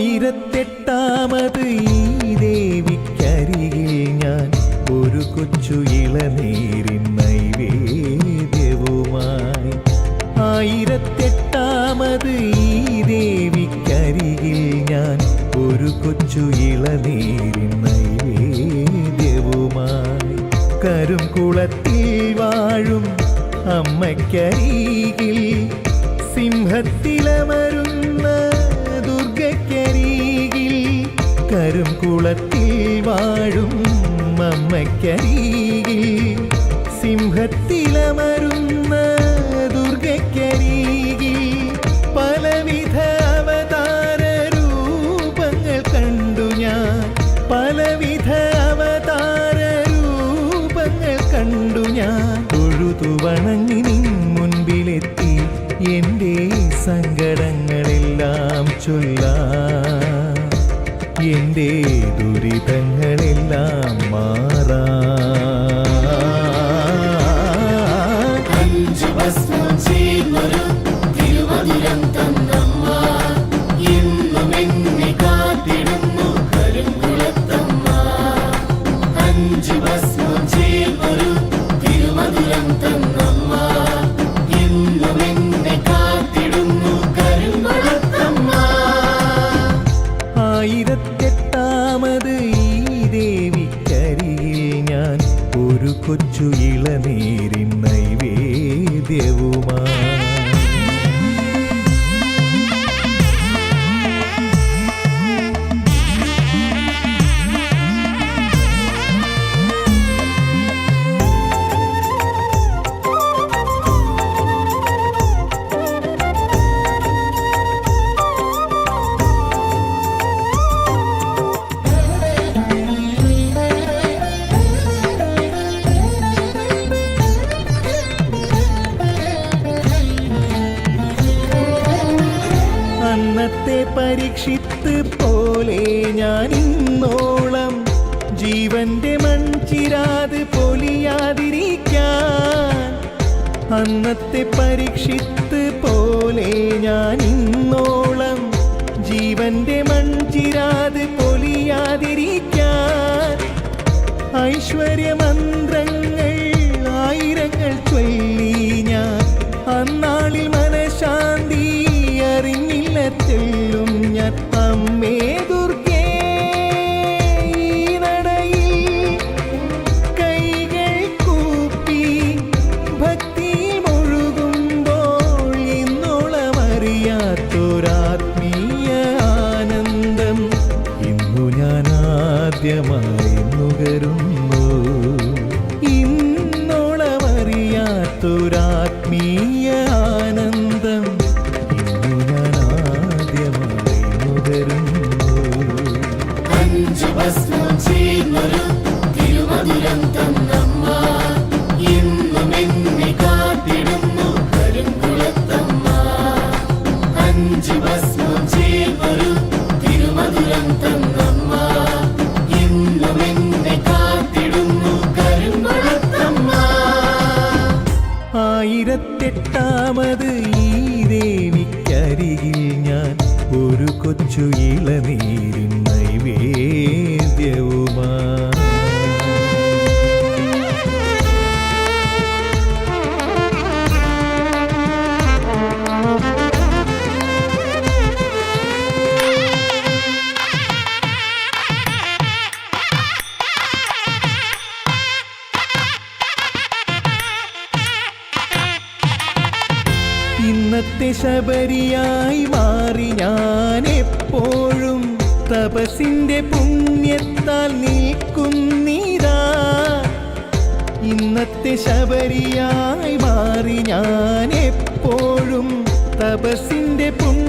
ആയിരത്തെട്ടാമത് ഈ ദേവിക്കരികിൽ ഞാൻ ഒരു കൊച്ചു ഇളനീരിൻ നൈവേദ്യവുമായി. ആയിരത്തെട്ടാമത് ഈ ദേവിക്കരികിൽ ഞാൻ ഒരു കൊച്ചു ഇളനീരിൻ നൈവേദ്യവുമായി. കരും കുളത്തിൽ വാഴും അമ്മയ്ക്കരികിൽ സിംഹത്തിലമരുന്ന കരും കുളത്തിൽ വാഴും അമ്മയ്ക്കരികിൽ സിംഹത്തിലമരുന്ന ദുർഗക്കരികിൽ പലവിധ അവതാര രൂപങ്ങൾ കണ്ടു ഞാൻ. പലവിധ അവതാര രൂപങ്ങൾ കണ്ടു ഞാൻ. തൊഴുതു വണങ്ങി നിൻ മുൻപിലെത്തി. എന്റെ സങ്കടങ്ങളെല്ലാം ചൊല്ലാം എന്റെ ദുരിതങ്ങളെല്ലാം. ആയിരത്തെട്ടാമത് ഈ ദേവിക്കരിയിൽ ഞാൻ ഒരു കൊച്ചു ഇളനീരിൻ നൈവേദ്യവുമായി അന്നത്തെ പരീക്ഷിത്ത് പോലെ ഞാൻ ഇന്നോളം ജീവന്റെ മൺചിരാത് പൊലിയാതിരിക്കാൻ. അന്നത്തെ പരീക്ഷിത്ത് പോലെ ഞാൻ ഇന്നോളം ജീവന്റെ മൺചിരാത് പൊലിയാതിരിക്കാൻ. ഐശ്വര്യമന്ത്രങ്ങൾ capturar. ആയിരത്തെട്ടാമത് ഈ ദേവിക്കരികിൽ ഞാൻ ഒരു കൊച്ചു ഇളനീരിൻ ശബരിയായി മാറി ഞാൻ എപ്പോഴും തപസിന്റെ പുണ്യത്താൽ നിൽക്കുന്നീരാ ഇന്നത്തെ ശബരിയായി മാറി ഞാൻ എപ്പോഴും തപസിന്റെ പുണ്യത്താൽ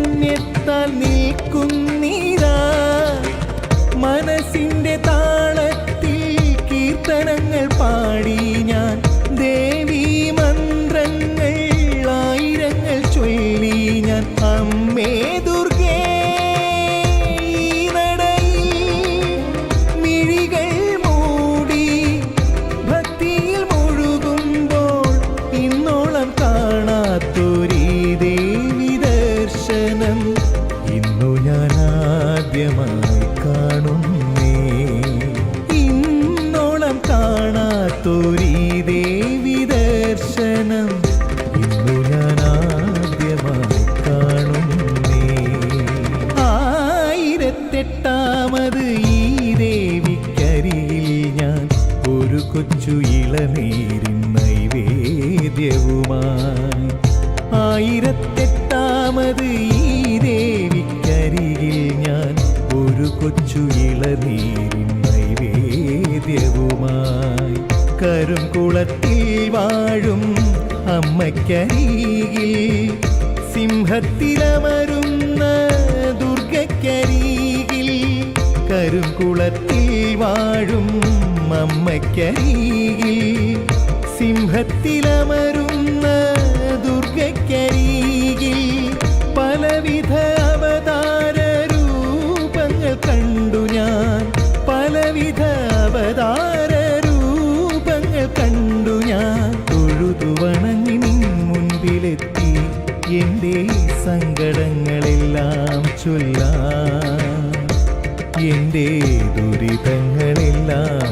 അമ്മേ നൈവേദ്യവുമായി ആയിരത്തെട്ടാമത് ഈ ദേവിക്കരികിൽ ഞാൻ ഒരു കൊച്ചു ഇളനീരിൻ നൈവേദ്യവുമായി. കരുംകുളത്തിൽ വാഴും അമ്മയ്ക്കരികിൽ സിംഹത്തിലമരുന്ന ദുർഗക്കരികിൽ കരുംകുളത്തിൽ വാഴും അമ്മയ്ക്കരികിൽ സിംഹത്തിലമരുന്ന ദുർഗക്കരികിൽ പലവിധ അവതാര രൂപങ്ങൾ കണ്ടു ഞാൻ. പലവിധ അവതാര രൂപങ്ങൾ കണ്ടു ഞാൻ. തൊഴുതു വണങ്ങി നിൻ മുൻപിലെത്തി. എന്റെ സങ്കടങ്ങളെല്ലാം ചൊല്ലാം. എന്റെ ദുരിതങ്ങളെല്ലാം